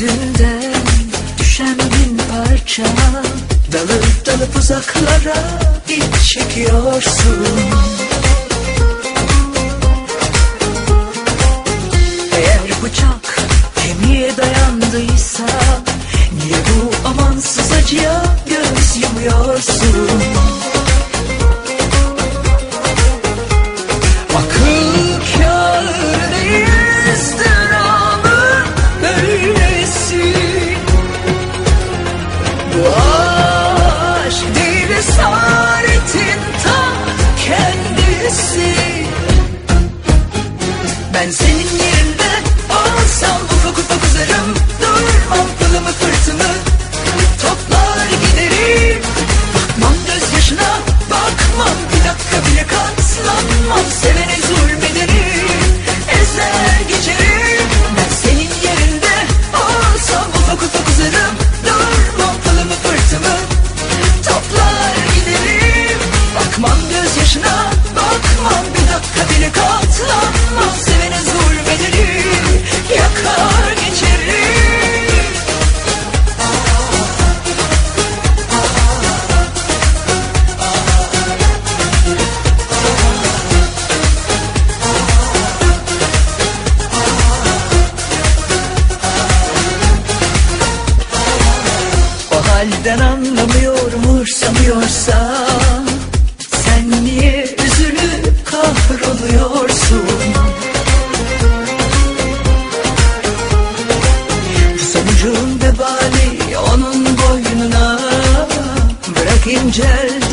yüzünden düşen bin parça Dalıp dalıp uzaklara ip çekiyorsun senin yerinde olsam ufak ufak uzarım. Durmam fırtımı toplar giderim. Bakmam gözyaşına bakmam. Bir dakika bile katlanmam. Sevene zulmederim. Ezer geçerim. Ben senin yerinde olsam ufak ufak uzarım. Durmam fırtımı toplar giderim. Bakmam gözyaşına bakmam. Bir dakika bile Halden anlamıyor umursamıyorsa Sen niye üzülüp kahroluyorsun? Sonucun vebali onun boynuna Bırak incel